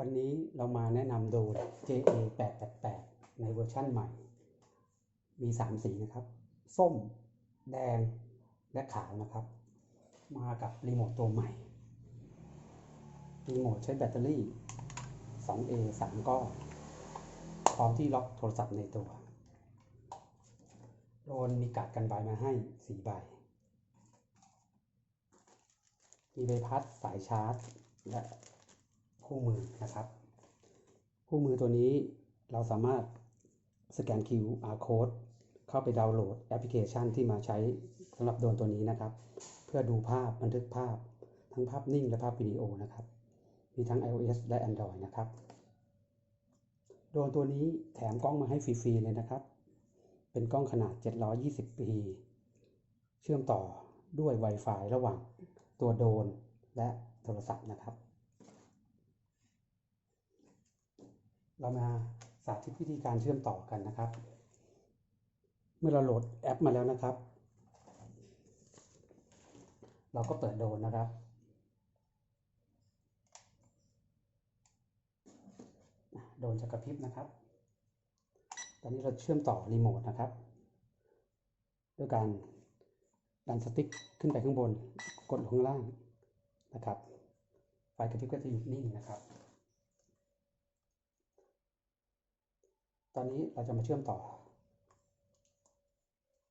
วันนี้เรามาแนะนำโด JA 888ในเวอร์ชั่นใหม่ มี 3 สีนะครับ ส้ม แดง และขาวนะครับ มากับรีโมทตัวใหม่ รีโมทใช้แบตเตอรี่ 2A 3 ก้อน พร้อมที่ล็อกโทรศัพท์ในตัว โดนมีกาดกันไวมาให้ 4 ใบ มีใบพัดสายชาร์จ และ คู่มือนะครับ คู่มือตัวนี้เราสามารถสแกน QR code เข้าไปดาวน์โหลดแอปพลิเคชันที่มาใช้สำหรับโดนตัวนี้นะครับ เพื่อดูภาพบันทึกภาพ ทั้งภาพนิ่งและภาพวิดีโอนะครับ มีทั้ง iOS และ Android นะครับโดนตัวนี้แถมกล้องมาให้ฟรีๆเลยนะครับ เป็นกล้องขนาด 720p เชื่อมต่อด้วย Wi-Fi ระหว่างตัวโดนและโทรศัพท์นะครับ เรามาสาธิตวิธีการเชื่อมต่อกันนะครับ เมื่อเราโหลดแอปมาแล้วนะครับ เราก็เปิดโดรนนะครับ โดรนจะกระพริบนะครับ ตอนนี้เราเชื่อมต่อรีโมทนะครับ ด้วยการดันสติ๊กขึ้นไปข้างบน กดลงข้างล่างนะครับ ไฟกระพริบก็จะหยุดนิ่งนะครับ ตอนนี้เราจะมาเชื่อมต่อ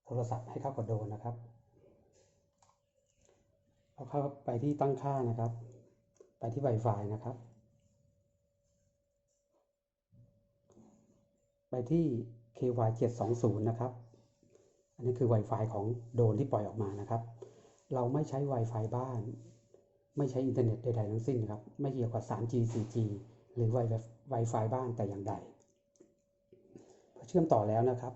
โทรศัพท์ให้เข้ากับโดรนนะครับเราเข้าไปที่ตั้งค่านะครับ ไปที่ Wi-Fi นะครับ ไปที่ KY 720นะครับ อันนี้คือ Wi-Fi ของโดรนที่ปล่อยออกมานะครับ เราไม่ใช้ Wi-Fi บ้าน ไม่ใช้อินเทอร์เน็ตใดๆทั้งสิ้นครับ ไม่เกี่ยวกับ 3G 4G หรือ Wi-Fi บ้านแต่อย่างใด เชื่อมต่อแล้วนะครับ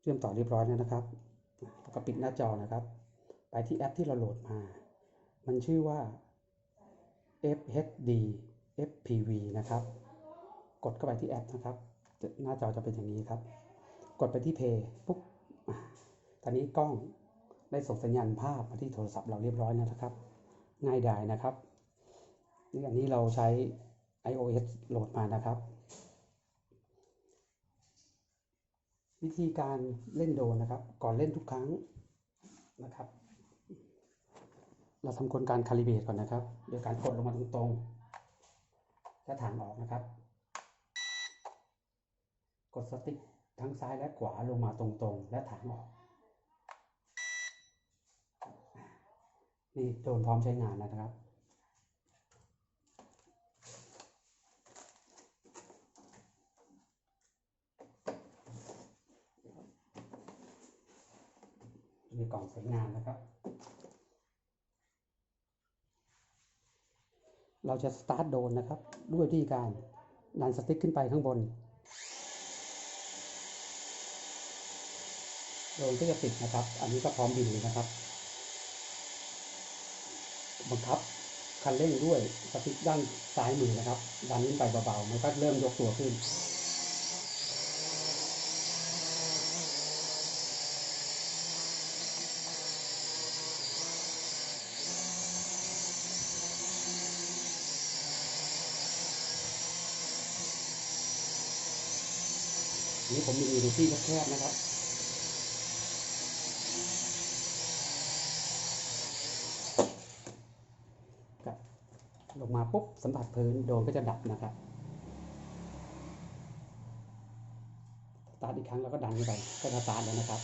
เชื่อมต่อเรียบร้อยแล้วนะครับแล้วก็ปิดหน้าจอนะครับ ไปที่แอปที่เราโหลดมา มันชื่อว่า FHD FPV นะครับ กดเข้าไปที่แอปนะครับ หน้าจอจะเป็นอย่างนี้ครับ กดไปที่ Play ปุ๊บตอนนี้กล้องได้ส่งสัญญาณภาพมาที่โทรศัพท์เราเรียบร้อยแล้วนะครับ ง่ายดายนะครับนี่อันนี้เราใช้ iOS โหลดมานะครับ วิธีการเล่นโดนะครับ ก่อนเล่นทุกครั้งนะครับ เราทำกลการคาลิเบตก่อนนะครับ โดยการกดลงมาตรงๆและถางออกนะครับ กดสติ๊กทั้งซ้ายและขวาลงมาตรงๆ และถางออก นี่โดนพร้อมใช้งานนะครับ มีกล่องสวยงามนะครับ เราจะสตาร์ทโดนนะครับ ด้วยวิธีการดันสติ๊กขึ้นไปข้างบน โดนก็จะติดนะครับ อันนี้ก็พร้อมบินเลยนะครับ บังคับคันเร่งด้วยสติ๊กด้านซ้ายมือนะครับ ดันขึ้นไปเบาๆมันก็เริ่มยกตัวขึ้น นี้ผมมีอยู่ในที่แคบๆนะครับครับลงมาปุ๊บสัมผัสพื้นโดนก็จะดับนะครับสตาร์ทอีกครั้งแล้วก็ดันไปก็จะสตาร์ทแล้วนะครับ